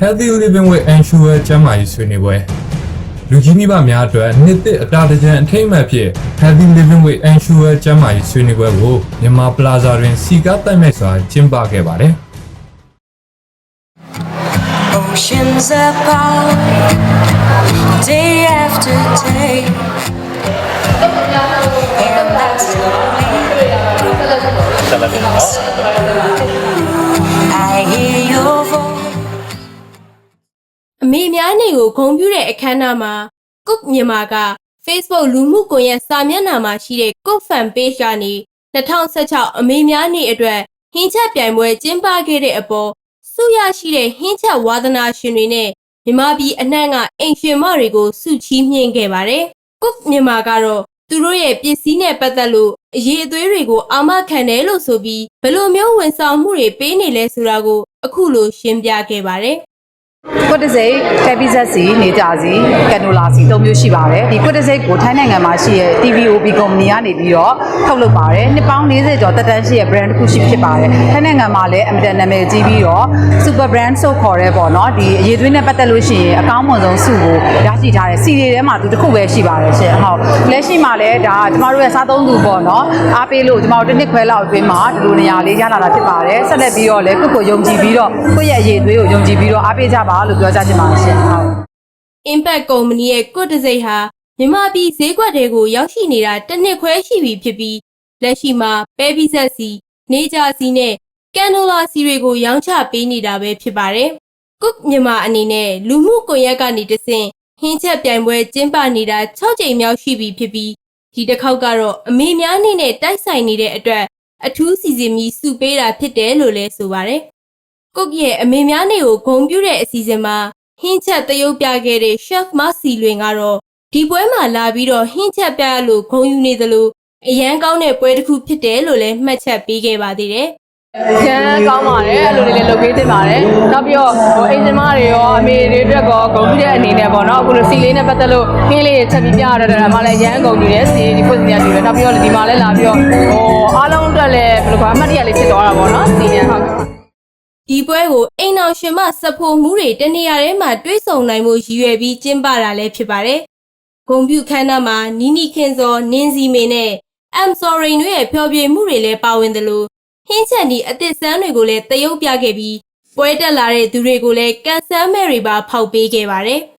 Healthy Living with Ensure ကျန်းမာရေးဆွေးနွေးပွဲလူကြီးမိဘများအတွက်နှစ်သစ်အတာတကြံအထိမ့်အမှတ်ဖြစ် Healthy Living with Ensure ကျန်းမာရေးဆွေးနွေးပွဲကိုမြန်မာပလာဇာတွင်စီကားတိုက်မဲ့စွာကျင်းပခဲ့ပါတယ် Oceans apart, day after day. And that's I hear your voice. အမေများနေကိုဂုံပြူတဲ့အခမ်းအနားမှာကုတ်မြန်မာက Facebook လူမှုကွန်ရက်စာမျက်နှာမှာရှိတဲ့ကုတ် fan page ကနေ2016အမေများနေအတွက်ဟင်းချက်ပြိုင်ပွဲကျင်းပခဲ့တဲ့အပေါ်စုရရှိတဲ့ဟင်းချက်ဝါသနာရှင်တွေနဲ့မြန်မာပြည်အနှံ့ကအိမ်ရှင်မတွေကိုစုချီးမြှင့်ခဲ့ပါတယ်။ကုတ်မြန်မာကတော့သူတို့ရဲ့ပစ္စည်းနဲ့ပတ်သက်လို့အရေးအသွေးတွေကိုအာမခံတယ်လို့ဆိုပြီးဘယ်လိုမျိုးဝန်ဆောင်မှုတွေပေးနေလဲဆိုတာကိုအခုလိုရှင်းပြခဲ့ပါတယ်။ ကွတ်တစိတ်ကက်ပီဇက်စီနေကြစီကန်နိုလာစီသုံးမျိုးရှိပါတယ်ဒီကွတ်တစိတ်ကိုထိုင်းနိုင်ငံမှာရှိတဲ့ TVOB ကုမ္ပဏီကနေပြီးတော့ထုတ်လုပ်ပါတယ်နှစ်ပေါင်း40ကျော်တက်တန်းရှိတဲ့ brand တစ်ခုရှိဖြစ်ပါတယ်ထိုင်းနိုင်ငံမှာလည်းအမတန်နာမည်ကြီးပြီးတော့ super brand ဆိုခေါ်တဲ့ပေါ့နော်ဒီအရေးသွေးနဲ့ပတ်သက်လို့ရှိရင်အကောင်းမွန်ဆုံးစုကိုရရှိထားတဲ့စီတွေထဲမှာသူတစ်ခုပဲရှိပါတယ်ရှင်ဟုတ်လက်ရှိမှာလည်းဒါကျမတို့ရဲ့စားသုံးသူပေါ့နော်အားပေးလို့ကျမတို့တစ်နှစ်ခွဲလောက်အတွင်းမှာဒီလိုနေရာလေးရလာတာဖြစ်ပါတယ်ဆက်လက်ပြီးတော့လည်းကိုယ့်ကိုယုံကြည်ပြီးတော့ကိုယ့်ရဲ့အရေးသွေးကိုယုံကြည်ပြီးတော့အားပေးကြပါလို့ပြောကြချင်ပါတယ်ရှင်ဟုတ် Impact ကုမ္ပဏီရဲ့ကွတ်တစိမ့်ဟာမြန်မာပြည်ဈေးကွက်တွေကိုရောက်ရှိနေတာတစ်နှစ်ခွဲရှိပြီဖြစ်ပြီးလက်ရှိမှာပဲပီဆက်စီနေကြစီနဲ့ကန်နိုလာစီတွေကိုရောင်းချပေးနေတာပဲဖြစ်ပါတယ်။ကုတ်မြန်မာအနေနဲ့လူမှုကွန်ရက်ကနေတဆင့်ဟင်းချက်ပြိုင်ပွဲကျင်းပနေတာ6ကြိမ်မြောက်ရှိပြီဖြစ်ပြီးဒီတစ်ခေါက်ကတော့အမေများအနေနဲ့တိုက်ဆိုင်နေတဲ့အတွက်အထူးစီစဉ်ပြီးစုပေးတာဖြစ်တယ်လို့လည်းဆိုပါတယ်။ ကုတ်ရဲ့အမေများနေကိုဂုံပြူတဲ့အစီအစဉ်မှာဟင်းချက်တရုပ်ပြခဲ့တဲ့ chef မစီလွင်ကတော့ဒီပွဲမှာလာပြီးတော့ဟင်းချက်ပြရလို့ဂုံယူနေသလိုအရန်ကောင်းတဲ့ပွဲတစ်ခုဖြစ်တယ်လို့လည်းမှတ်ချက်ပေးခဲ့ပါသေးတယ်ကျန်းကောင်းပါတယ်အဲ့လိုလေးလေးလုပ်ပေးတင်ပါတယ်နောက်ပြီးတော့ဟိုအိမ်စင်မတွေရောအမေတွေအတွက်ကောဂုဏ်ပြုတဲ့အနေနဲ့ပေါ့နော်အခုလိုစီလေးနဲ့ပတ်သက်လို့ခင်းလေးတွေချက်ပြီးပြရတော့တယ်မှာလည်းရမ်းဂုဏ်ပြုတယ်စီဒီဖွင့်စီရတူတယ်နောက်ပြီးတော့ဒီမှာလည်းလာပြီးတော့ဟိုအားလုံးအတွက်လည်းဘယ်လိုကအမှတ်တရလေးဖြစ်သွားတာပေါ့နော်စီနေဟုတ် ဒီပွဲကိုအိမ်အောင်ရှင်မစဖို့မှုတွေတနေရာထဲမှာတွဲဆုံနိုင်မှုရည်ရွယ်ပြီးကျင်းပတာလည်းဖြစ်ပါတယ်ဂုံပြူခန်းနာမှာနီနီခင်စောနင်းစီမေနဲ့ I'm sorry တို့ရဲ့ဖျော်ဖြေမှုတွေလည်းပါဝင်သလိုဟင်းချက်ဒီအသစ်ဆန်းတွေကိုလည်းတရုပ်ပြခဲ့ပြီးပွဲတက်လာတဲ့သူတွေကိုလည်းကန်ဆန်းမဲ့တွေပါဖောက်ပေးခဲ့ပါတယ်။